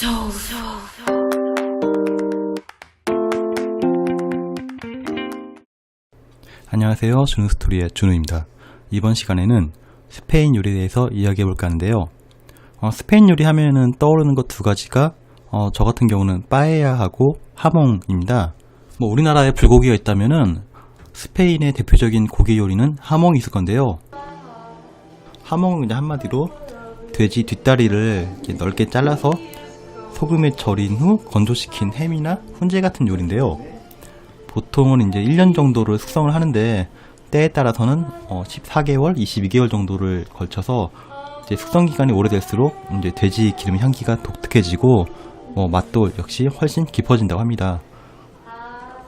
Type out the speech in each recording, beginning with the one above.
So, 안녕하세요. 준우 스토리의 준우입니다. 이번 시간에는 스페인 요리에 대해서 이야기해 볼까 하는데요. 어, 스페인 요리 하면은 떠오르는 것 두 가지가 어, 저 같은 경우는 빠에야하고 하몽입니다. 뭐 우리나라에 불고기가 있다면은 스페인의 대표적인 고기 요리는 하몽이 있을 건데요. 하몽은 그냥 한마디로 돼지 뒷다리를 넓게 잘라서 소금에 절인 후 건조시킨 햄이나 훈제 같은 요리인데요. 보통은 이제 1년 정도를 숙성을 하는데 때에 따라서는 어, 14개월, 22개월 정도를 걸쳐서 이제 숙성 기간이 오래될수록 이제 돼지 기름 향기가 독특해지고 어, 맛도 역시 훨씬 깊어진다고 합니다.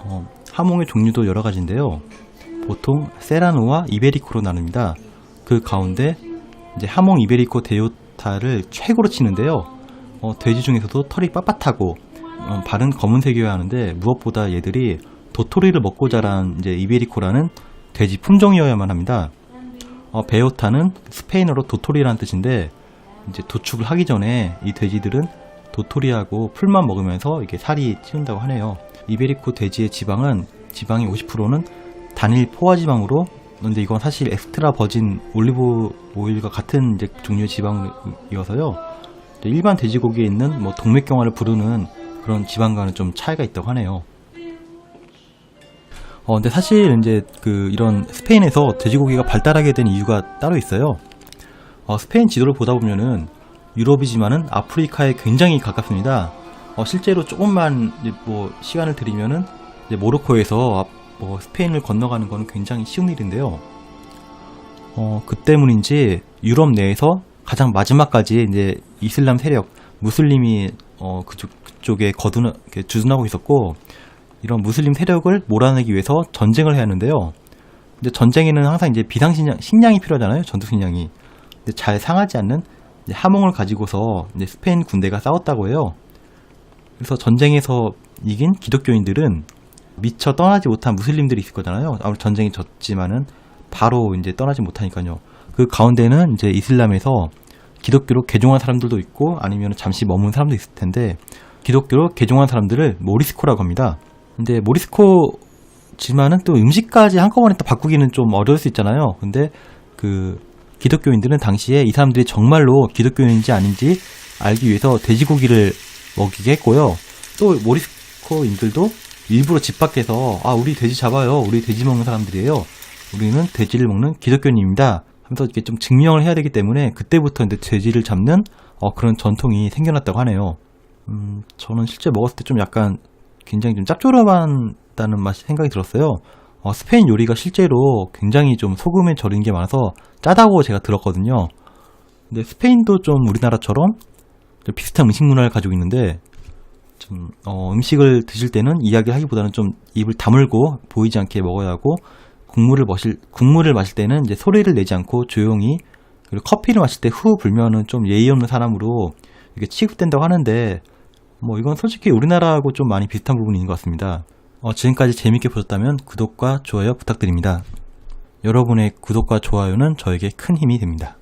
어, 하몽의 종류도 여러 가지인데요. 보통 세라노와 이베리코로 나눕니다. 그 가운데 이제 하몽 이베리코 데요타를 최고로 치는데요. 어, 돼지 중에서도 털이 빳빳하고 어, 발은 검은색이어야 하는데 무엇보다 얘들이 도토리를 먹고 자란 이제 이베리코라는 돼지 품종이어야만 합니다. 어, 베오타는 스페인어로 도토리라는 뜻인데 이제 도축을 하기 전에 이 돼지들은 도토리하고 풀만 먹으면서 이게 살이 찌운다고 하네요. 이베리코 돼지의 지방은 지방의 50%는 단일 포화 지방으로 근데 이건 사실 엑스트라 버진 올리브 오일과 같은 이제 종류의 지방이어서요. 일반 돼지고기에 있는 뭐 동맥경화를 부르는 그런 지방과는 좀 차이가 있다고 하네요. 어, 근데 사실 이제 그 이런 스페인에서 돼지고기가 발달하게 된 이유가 따로 있어요. 어, 스페인 지도를 보다 보면은 유럽이지만은 아프리카에 굉장히 가깝습니다. 어, 실제로 조금만 뭐 시간을 들이면은 모로코에서 아- 뭐 스페인을 건너가는 거는 굉장히 쉬운 일인데요. 어, 그 때문인지 유럽 내에서 가장 마지막까지 이제 이슬람 세력, 무슬림이 어, 그쪽, 그쪽에 이렇게 주둔하고 있었고, 이런 무슬림 세력을 몰아내기 위해서 전쟁을 해야 하는데요. 근데 전쟁에는 항상 이제 비상식량, 식량이 필요하잖아요. 전투식량이. 근데 잘 상하지 않는 이제 하몽을 가지고서 이제 스페인 군대가 싸웠다고 해요. 그래서 전쟁에서 이긴 기독교인들은 미처 떠나지 못한 무슬림들이 있을 거잖아요. 아무리 전쟁이 졌지만은 바로 이제 떠나지 못하니까요. 그 가운데는 이제 이슬람에서 기독교로 개종한 사람들도 있고 아니면 잠시 머문 사람도 있을 텐데 기독교로 개종한 사람들을 모리스코라고 합니다. 근데 모리스코 지만은 또 음식까지 한꺼번에 또 바꾸기는 좀 어려울 수 있잖아요. 근데 그 기독교인들은 당시에 이 사람들이 정말로 기독교인인지 아닌지 알기 위해서 돼지고기를 먹이게 했고요. 또 모리스코인들도 일부러 집 밖에서 아 우리 돼지 잡아요. 우리 돼지 먹는 사람들이에요. 우리는 돼지를 먹는 기독교인입니다. 하면서 이렇게 좀 증명을 해야 되기 때문에 그때부터 이제 돼지를 잡는 어, 그런 전통이 생겨났다고 하네요. 음, 저는 실제 먹었을 때 좀 약간 굉장히 좀 짭조름하다는 맛이 생각이 들었어요. 어, 스페인 요리가 실제로 굉장히 좀 소금에 절인 게 많아서 짜다고 제가 들었거든요. 근데 스페인도 좀 우리나라처럼 좀 비슷한 음식 문화를 가지고 있는데 좀 어, 음식을 드실 때는 이야기를 하기보다는 좀 입을 다물고 보이지 않게 먹어야 하고 국물을 마실 국물을 마실 때는 이제 소리를 내지 않고 조용히 그리고 커피를 마실 때 후 불면은 좀 예의 없는 사람으로 이게 취급된다고 하는데 뭐 이건 솔직히 우리나라하고 좀 많이 비슷한 부분인 것 같습니다. 어, 지금까지 재밌게 보셨다면 구독과 좋아요 부탁드립니다. 여러분의 구독과 좋아요는 저에게 큰 힘이 됩니다.